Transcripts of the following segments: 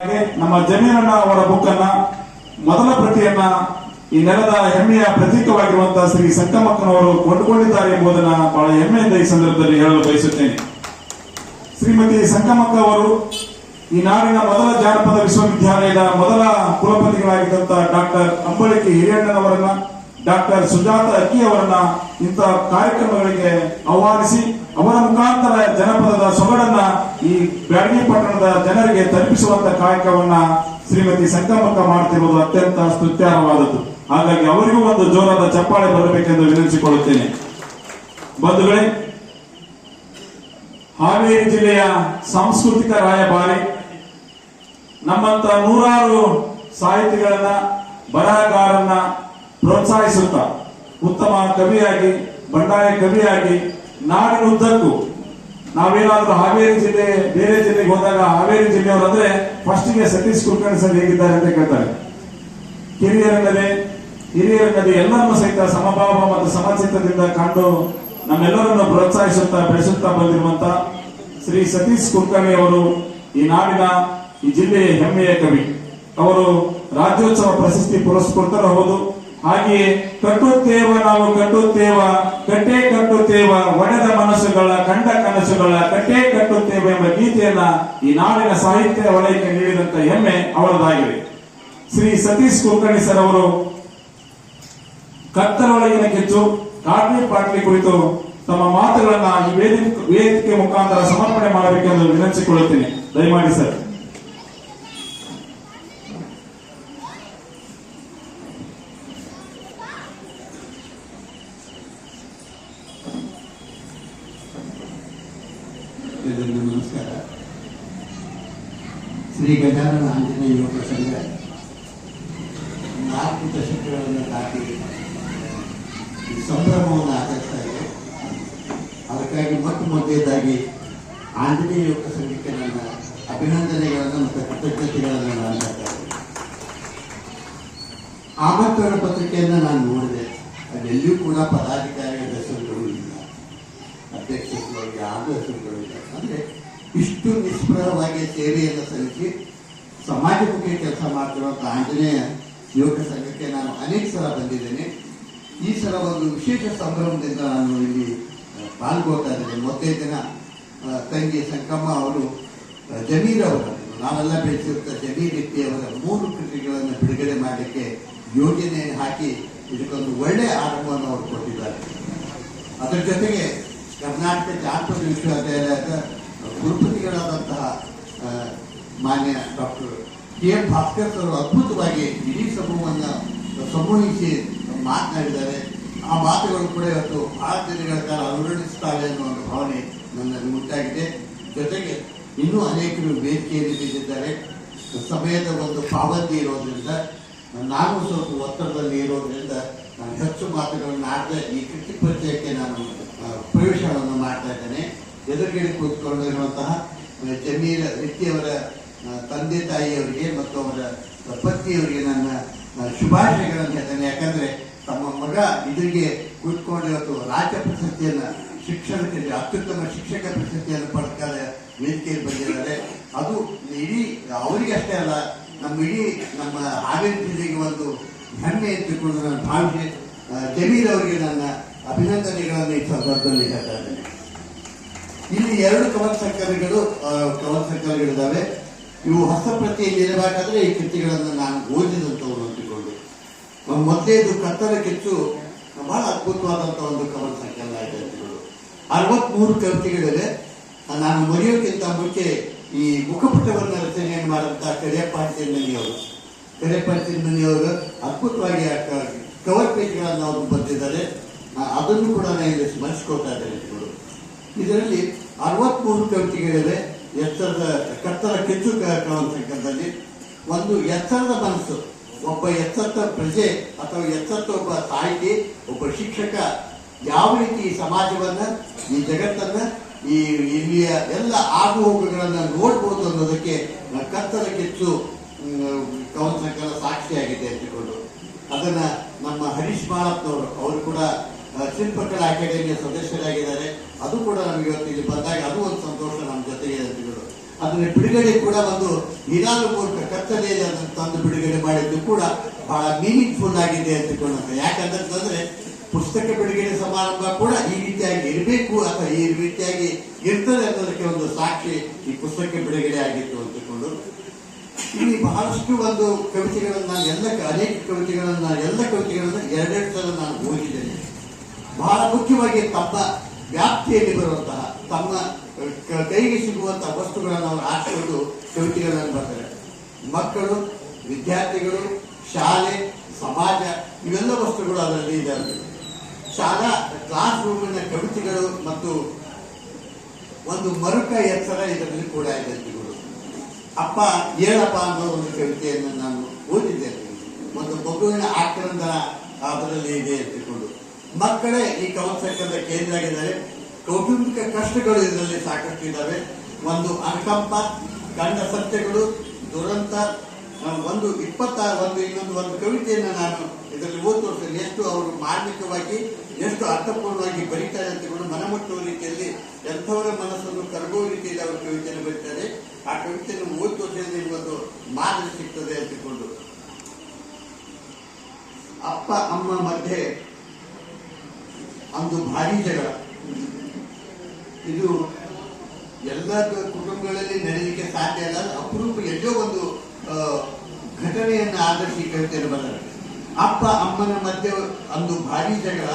ನಮ್ಮ ಜಮೀರಣ್ಣ ಅವರ ಬುಕ್ ಅನ್ನ ಮೊದಲ ಪ್ರತಿಯನ್ನ ಈ ನೆಲದ ಹೆಮ್ಮೆಯ ಪ್ರತೀಕವಾಗಿರುವಂತಹ ಶ್ರೀ ಸಂಕಮಕ್ಕನವರು ಕೊಂಡುಕೊಂಡಿದ್ದಾರೆ ಎಂಬುದನ್ನ ಬಹಳ ಹೆಮ್ಮೆಯಿಂದ ಈ ಸಂದರ್ಭದಲ್ಲಿ ಹೇಳಲು ಬಯಸುತ್ತೇನೆ. ಶ್ರೀಮತಿ ಸಂಕಮಕ್ಕ ಅವರು ಈ ನಾಡಿನ ಮೊದಲ ಜಾನಪದ ವಿಶ್ವವಿದ್ಯಾಲಯದ ಮೊದಲ ಕುಲಪತಿಗಳಾಗಿದ್ದಂತಹ ಡಾಕ್ಟರ್ ಅಂಬಳಿಕೆ ಹಿರಿಯಣ್ಣನವರನ್ನ ಡಾಕ್ಟರ್ ಸುಜಾತ ಅಕ್ಕಿ ಅವರನ್ನ ಇಂತಹ ಕಾರ್ಯಕ್ರಮಗಳಿಗೆ ಆಹ್ವಾನಿಸಿ, ಅವರ ಮುಖಾಂತರ ಜನಪದದ ಸೊಗಡನ್ನ ಈ ಬ್ಯಾಡಗಿ ಪಟ್ಟಣದ ಜನರಿಗೆ ತಲುಪಿಸುವಂತ ಕಾರ್ಯಕ್ರಮವನ್ನ ಶ್ರೀಮತಿ ಸಂಗಮಕ್ಕ ಮಾಡ್ತಿರುವುದು ಅತ್ಯಂತ ಸ್ತುತ್ಯಾರ್ಹವಾದದ್ದು ಹಾಗಾಗಿ ಅವರಿಗೂ ಒಂದು ಜೋರಾದ ಚಪ್ಪಾಳೆ ಬರಬೇಕೆಂದು ವಿನಂತಿಸಿಕೊಳ್ಳುತ್ತೇನೆ. ಬಂಧುಗಳೇ, ಹಾವೇರಿ ಜಿಲ್ಲೆಯ ಸಾಂಸ್ಕೃತಿಕ ರಾಯಭಾರಿ, ನಮ್ಮಂತ ನೂರಾರು ಸಾಹಿತಿಗಳನ್ನ, ಬರಹಗಾರನ್ನ ಪ್ರೋತ್ಸಾಹಿಸುತ್ತಾ ಉತ್ತಮ ಕವಿಯಾಗಿ, ಬಂಡಾಯ ಕವಿಯಾಗಿ ನಾಡಿನ ಉದ್ದಕ್ಕೂ ನಾವೇನಾದರೂ ಹಾವೇರಿ ಜಿಲ್ಲೆ, ಬೇರೆ ಜಿಲ್ಲೆಗೆ ಹೋದಾಗ ಹಾವೇರಿ ಜಿಲ್ಲೆಯವರು ಅಂದ್ರೆ ಫಸ್ಟ್ಗೆ ಸತೀಶ್ ಕುಲಕರ್ಣಿ ಸರ್ ಹೇಗಿದ್ದಾರೆ ಅಂತ ಕೇಳ್ತಾರೆ. ಕಿರಿಯರನ್ನದೇ ಹಿರಿಯರನ್ನದೇ ಎಲ್ಲರನ್ನು ಸಹಿತ ಸಮಭಾವ ಮತ್ತು ಸಮಚಿತ್ತದಿಂದ ಕಂಡು ನಮ್ಮೆಲ್ಲರನ್ನು ಪ್ರೋತ್ಸಾಹಿಸುತ್ತಾ, ಬೆಳೆಸುತ್ತಾ ಬಂದಿರುವಂತ ಶ್ರೀ ಸತೀಶ್ ಕುಲಕರ್ಣಿ ಅವರು ಈ ನಾಡಿನ, ಈ ಜಿಲ್ಲೆಯ ಹೆಮ್ಮೆಯ ಕವಿ. ಅವರು ರಾಜ್ಯೋತ್ಸವ ಪ್ರಶಸ್ತಿ ಪುರಸ್ಕೃತರು ಹೌದು. ಹಾಗೆಯೇ ಕಟ್ಟುತ್ತೇವ ನಾವು ಕಟ್ಟುತ್ತೇವ, ಕಟ್ಟೆ ಕಟ್ಟುತ್ತೇವ, ಒಡೆದ ಮನಸ್ಸುಗಳ, ಕಂಡ ಕನಸುಗಳ, ಕಟ್ಟೆ ಕಟ್ಟುತ್ತೇವ ಎಂಬ ಗೀತೆಯನ್ನ ಈ ನಾಡಿನ ಸಾಹಿತ್ಯ ವಲಯಕ್ಕೆ ನೀಡಿದಂತ ಹೆಮ್ಮೆ ಅವರದಾಗಿದೆ ಶ್ರೀ ಸತೀಶ್ ಕುಲಕರ್ಣಿ ಸರ್ ಅವರು ಕತ್ತಲೊಳಗಿನ ಕೆಚ್ಚು ಕಾಟ್ಲಿ ಪಾಟ್ಲಿ ಕುರಿತು ತಮ್ಮ ಮಾತುಗಳನ್ನ ಈ ವೇದಿಕೆ ವೇದಿಕೆ ಮುಖಾಂತರ ಸಮರ್ಪಣೆ ಮಾಡಬೇಕೆಂದು ವಿನಂತಿಸಿಕೊಳ್ಳುತ್ತೇನೆ. ದಯಮಾಡಿ ಸರ್. ಎಲ್ಲರಿಗೂ ನಮಸ್ಕಾರ. ಶ್ರೀ ಗಜಾನನ ಆಂಜನೇಯ ಸಂಘ ನಾಲ್ಕು ದಶಕಗಳನ್ನು ದಾಟಿ ಸಂಭ್ರಮವನ್ನು ಆಚರಿಸ್ತಾ ಇದೆ. ಅದಕ್ಕಾಗಿ ಮೊಟ್ಟ ಮೊದಲೇದಾಗಿ ಆಂಜನೇಯ ಯುವಕ ಸಂಘಕ್ಕೆ ನನ್ನ ಅಭಿನಂದನೆಗಳನ್ನು ಮತ್ತು ಕೃತಜ್ಞತೆಗಳನ್ನು ನಾನು. ಆಮಂತ್ರಣ ಪತ್ರಿಕೆಯನ್ನು ನಾನು ನೋಡಿದೆ. ಅದೆಲ್ಲಿಯೂ ಕೂಡ ಪದಾಧಿಕಾರಿಗಳ ಹೆಸರುಗಳು ಇಲ್ಲ. ಅಧ್ಯಕ್ಷರುಗಳು ಯಾರು ಹೆಸರುಗಳು ಅಂದ್ರೆ ಇಷ್ಟು ನಿಷ್ಪ್ರಹವಾಗಿ ಸೇವೆಯನ್ನು ಸಲ್ಲಿಸಿ ಸಮಾಜಮುಖಿ ಕೆಲಸ ಮಾಡ್ತಿರುವಂಥ ಆಂಜನೇಯ ಯುವಕ ಸಂಘಕ್ಕೆ ನಾನು ಅನೇಕ ಸಲ ಬಂದಿದ್ದೇನೆ. ಈ ಸಲ ಒಂದು ವಿಶೇಷ ಸಂಭ್ರಮದಿಂದ ನಾನು ಇಲ್ಲಿ ಪಾಲ್ಗೊಳ್ತಾ ಇದ್ದೇನೆ. ಮೊದಲೇ ದಿನ ತಂಗಿ ಸಂಕಮ್ಮ ಅವರು ಜಮೀರ್ ಅವರು ನಾವೆಲ್ಲ ಬೆಳೆಸಿರುವಂಥ ಜಮೀರ್ ಅವರ ಮೂರು ಕೃತಿಗಳನ್ನು ಬಿಡುಗಡೆ ಮಾಡಲಿಕ್ಕೆ ಯೋಜನೆ ಹಾಕಿ ಇದಕ್ಕೊಂದು ಒಳ್ಳೆಯ ಆರಂಭವನ್ನು ಅವರು ಕೊಟ್ಟಿದ್ದಾರೆ. ಅದರ ಜೊತೆಗೆ ಕರ್ನಾಟಕ ಜಾನಪದ ವಿಶ್ವವಿದ್ಯಾಲಯದ ಕುಲಪತಿಗಳಾದಂತಹ ಮಾನ್ಯ ಡಾಕ್ಟರ್ ಕೆ ಎಂ ಭಾಸ್ಕರ್ ಅವರು ಅದ್ಭುತವಾಗಿ ಇಡೀ ಸಮೂಹವನ್ನು ಸಮೂಹಿಸಿ ಮಾತನಾಡಿದ್ದಾರೆ. ಆ ಮಾತುಗಳು ಕೂಡ ಇವತ್ತು ಆರು ದಿನಗಳ ಕಾಲ ಅನುರಣಿಸುತ್ತವೆ ಅನ್ನೋ ಒಂದು ಭಾವನೆ ನನ್ನಲ್ಲಿ ಉಂಟಾಗಿದೆ. ಜೊತೆಗೆ ಇನ್ನೂ ಅನೇಕರು ವೇದಿಕೆಯಲ್ಲಿ ಬಿದ್ದಿದ್ದಾರೆ ಸಮಯದ ಒಂದು ಪಾವತಿ ಇರೋದ್ರಿಂದ, ನಾನು ಸ್ವಲ್ಪ ಒತ್ತಡದಲ್ಲಿ ಇರೋದ್ರಿಂದ ನಾನು ಹೆಚ್ಚು ಮಾತುಗಳನ್ನು ಆಡದೆ ಈ ಕೃತಿ ಪರಿಚಯಕ್ಕೆ ನಾನು ಪ್ರವೇಶವನ್ನು ಮಾಡ್ತಾ ಇದ್ದೇನೆ. ಎದುರುಗಡೆ ಕೂತ್ಕೊಂಡಿರುವಂತಹ ಜಮೀರ ಆ, ತಂದೆ ತಾಯಿಯವರಿಗೆ ಮತ್ತು ಅವರ ಪತ್ನಿಯವರಿಗೆ ನನ್ನ ಶುಭಾಶಯಗಳನ್ನು ಹೇಳ್ತೇನೆ. ಯಾಕಂದ್ರೆ ತಮ್ಮ ಮಗ ಇದರಿಗೆ ಕೂತ್ಕೊಂಡಿರೋದು ರಾಜ್ಯ ಪ್ರಶಸ್ತಿಯನ್ನು ಶಿಕ್ಷಣಕ್ಕೆ ಅತ್ಯುತ್ತಮ ಶಿಕ್ಷಕ ಪ್ರಶಸ್ತಿಯನ್ನು ಪಡ್ಕಾದ ವೇದಿಕೆಯಲ್ಲಿ ಬಂದಿದ್ದಾರೆ. ಅದು ಇಡೀ ಅವರಿಗೆ ಅಷ್ಟೇ ಅಲ್ಲ ನಮ್ಮ ಇಡೀ ನಮ್ಮ ಹಾವೇರಿ ಜಿಲ್ಲೆಗೆ ಒಂದು ಹೆಮ್ಮೆ ಎತ್ತಿಕೊಂಡು ನಾನು ಭಾಷೆ ಜಮೀರ್ ಅವರಿಗೆ ನನ್ನ ಅಭಿನಂದನೆಗಳನ್ನು ಈ ಸಂದರ್ಭದಲ್ಲಿ ಹೇಳ್ತಾ ಇದ್ದೇನೆ. ಇಲ್ಲಿ ಎರಡು ಕವನ ಸಂಕಲನಗಳು ಆ, ಕವನ ಸಂಕಲನಗಳಿದ್ದಾವೆ ಇವು ಹಸ್ತಪ್ರತಿಯಲ್ಲಿ ಇರಬೇಕಾದ್ರೆ ಈ ಕೃತಿಗಳನ್ನು ನಾನು ಓದಿದಂಥವ್ರು ಅಂತಿಕೊಂಡು ಮೊದಲೇದು ಕತ್ತಲ ಕೆಚ್ಚು ಬಹಳ ಅದ್ಭುತವಾದಂಥ ಒಂದು ಕವನ ಸಂಕಲನ ಇದೆ ಅಂತಿಕೊಂಡು ಅರವತ್ಮೂರು ಕವಿತೆಗಳಿವೆ. ನಾನು ಮರೆಯೋಕ್ಕಿಂತ ಮುಂಚೆ ಈ ಮುಖಪುಟವನ್ನು ರಚನೆಯನ್ನು ಮಾಡಿದಂಥ ಕರಿಯಪ್ಪ ಅವರು. ಕರಿಯಪ್ಪ ಮನೆಯವರು ಅದ್ಭುತವಾಗಿ ಕವರ್ ಪೇಜ್ಗಳನ್ನು ಅವರು ಬಂದಿದ್ದಾರೆ ಅದನ್ನು ಕೂಡ ನಾನು ಇಲ್ಲಿ ಸ್ಮರಿಸ್ಕೊಳ್ತಾ ಇದ್ದೇನೆ ಇದರಲ್ಲಿ ಅರವತ್ಮೂರು ಕವಿತೆಗಳಿವೆ ಎತ್ತರದ ಕತ್ತರ ಕೆಚ್ಚು ಕಾರ್ಯಕ್ರಮದಲ್ಲಿ ಒಂದು ಎತ್ತರದ ಮನಸ್ಸು. ಒಬ್ಬ ಎತ್ತತ್ತ ಪ್ರಜೆ ಅಥವಾ ಎತ್ತತ್ತ ಒಬ್ಬ ಸಾಹಿತಿ ಒಬ್ಬ ಶಿಕ್ಷಕ ಯಾವ ರೀತಿ ಈ ಸಮಾಜವನ್ನು, ಈ ಜಗತ್ತನ್ನು, ಈ ಇಲ್ಲಿಯ ಎಲ್ಲ ಆಗು ಹೋಗುಗಳನ್ನ ನೋಡ್ಬೋದು ಅನ್ನೋದಕ್ಕೆ ಕತ್ತಲ ಕೆಚ್ಚು ಮ್, ಕವನ ಸಂಕಲನ ಸಾಕ್ಷಿಯಾಗಿದೆ ಅಂತಿಕೊಂಡು ಅದನ್ನು ನಮ್ಮ ಹರೀಶ್ ಮಾಳಪ್ಪನವರು ಅವರು ಕೂಡ ಆ, ಶಿಲ್ಪಕಲಾ ಅಕಾಡೆಮಿಯ ಸದಸ್ಯರಾಗಿದ್ದಾರೆ. ಅದು ಕೂಡ ನಮಗೆ ಇವತ್ತು ಇಲ್ಲಿ ಬಂದಾಗ ಅದು ಒಂದು ಸಂತೋಷ ನಮ್ಮ ಜೊತೆಗೆ ಅಂತಿಗಳು ಅದನ್ನ ಬಿಡುಗಡೆ ಕೂಡ ಒಂದು ನಿಧಾನಪೂರ್ವಕ ಕತ್ತಲೆಯಲ್ಲಿ ಅದನ್ನು ತಂದು ಬಿಡುಗಡೆ ಮಾಡಿದ್ದು ಕೂಡ ಬಹಳ ಮೀನಿಂಗ್ಫುಲ್ ಆಗಿದೆ ಅಂತಕೊಳ್ಳುತ್ತೆ ಯಾಕಂತಂದ್ರೆ ಪುಸ್ತಕ ಬಿಡುಗಡೆ ಸಮಾರಂಭ ಕೂಡ ಈ ರೀತಿಯಾಗಿ ಇರಬೇಕು ಅಥವಾ ಈ ರೀತಿಯಾಗಿ ಇರ್ತದೆ ಅನ್ನೋದಕ್ಕೆ ಒಂದು ಸಾಕ್ಷಿ ಈ ಪುಸ್ತಕ ಬಿಡುಗಡೆ ಆಗಿತ್ತು ಅಂತಕೊಂಡು ಇಲ್ಲಿ ಬಹಳಷ್ಟು ಒಂದು ಕವಿತೆಗಳನ್ನು ನಾನು ಎಲ್ಲ ಅನೇಕ ಕವಿತೆಗಳನ್ನು ನಾನು ಎಲ್ಲ ಕವಿತೆಗಳನ್ನು ಎರಡೆರಡು ಸಲ ನಾನು ಓದಿದ್ದೇನೆ. ಬಹಳ ಮುಖ್ಯವಾಗಿ ತಮ್ಮ ವ್ಯಾಪ್ತಿಯಲ್ಲಿ ಬರುವಂತಹ, ತಮ್ಮ ಕೈಗೆ ಸಿಗುವಂತಹ ವಸ್ತುಗಳನ್ನು ಅವರು ಹಾಕಿಕೊಂಡು ಕವಿತೆಗಳನ್ನು ಬರ್ತಾರೆ. ಮಕ್ಕಳು, ವಿದ್ಯಾರ್ಥಿಗಳು, ಶಾಲೆ, ಸಮಾಜ, ಇವೆಲ್ಲ ವಸ್ತುಗಳು ಅದರಲ್ಲಿ ಇದ್ದಾವೆ ಶಾಲಾ ಕ್ಲಾಸ್ ರೂಮಿನ ಕವಿತೆಗಳು ಮತ್ತು ಒಂದು ಮರುಕ ಎತ್ತರ ಇದರಲ್ಲಿ ಕೂಡ ಇದೆ ಅಪ್ಪ ಏಳಪ್ಪ ಅನ್ನೋ ಒಂದು ಕವಿತೆಯನ್ನು ನಾನು ಓದಿದ್ದೇನೆ. ಒಂದು ಮಗುವಿನ ಆಕ್ರಂದನ ಅದರಲ್ಲಿ ಇದೆ ಎತ್ತಿಕೊಂಡು ಮಕ್ಕಳೇ ಈ ಕವಚಕದ ಕೇಂದ್ರ ಆಗಿದ್ದಾರೆ ಕೌಟುಂಬಿಕ ಕಷ್ಟಗಳು ಇದರಲ್ಲಿ ಸಾಕಷ್ಟು ಇದ್ದಾವೆ. ಒಂದು ಅನುಕಂಪ, ಗಂಡ ಸತ್ಯಗಳು, ದುರಂತ ಒಂದು ಇಪ್ಪತ್ತ ಒಂದು ಇನ್ನೊಂದು ಒಂದು ಕವಿತೆಯನ್ನು ನಾನು ಇದರಲ್ಲಿ ಓದಿ ಎಷ್ಟು ಅವರು ಮಾರ್ಮಿಕವಾಗಿ, ಎಷ್ಟು ಅರ್ಥಪೂರ್ಣವಾಗಿ ಬರೀತಾರೆ ಅಂತ ಮನಮುಟ್ಟುವ ರೀತಿಯಲ್ಲಿ ಎಂಥವರ ಮನಸ್ಸನ್ನು ಕರಗುವ ರೀತಿಯಲ್ಲಿ ಅವರು ಕವಿತೆಯನ್ನು ಬರೀತಾರೆ ಮೂವತ್ತು ವರ್ಷದಿಂದ ಇವತ್ತು ಮಾರ್ಗ ಸಿಗ್ತದೆ ಅಂತಿಕೊಂಡು ಅಪ್ಪ, ಅಮ್ಮ ಮಧ್ಯೆ ಒಂದು ಭಾರಿ ಜಗಳ. ಇದು ಎಲ್ಲ ಕುಟುಂಬಗಳಲ್ಲಿ ನಡೆಯಲಿಕ್ಕೆ ಸಾಧ್ಯ ಇಲ್ಲ ಅಪರೂಪ ಎಲ್ಲೋ ಒಂದು ಘಟನೆಯನ್ನ ಆಧರಿಸಿ ಬರೆದರು. ಅಪ್ಪ, ಅಮ್ಮನ ಮಧ್ಯೆ ಒಂದು ಭಾರಿ ಜಗಳ.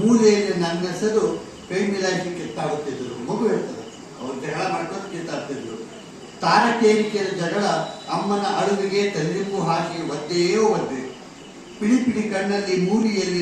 ಮೂಲೆಯಲ್ಲಿ ನನ್ನೆಸರು ಕೈ ಮಿಲಾಯಿಸಿ ಕಿತ್ತಾಡುತ್ತಿದ್ದರು. ಮಗು ಹೇಳ್ತದೆ, ಅವ್ರು ಜಗಳ ಮಾಡ್ಕೊಂಡು ಕಿತ್ತಾಡ್ತಿದ್ರು. ತಾರಕೇರಿಕೆಯ ಜಗಳ ಅಮ್ಮನ ಅಳುವಿಗೆ ತಲ್ಲಿಂಬು ಹಾಕಿ ಒದ್ದೆಯೇ ಒದ್ದೆ. ಪಿಡಿ ಪಿಡಿ ಕಣ್ಣಲ್ಲಿ ಮೂರಿಯಲ್ಲಿ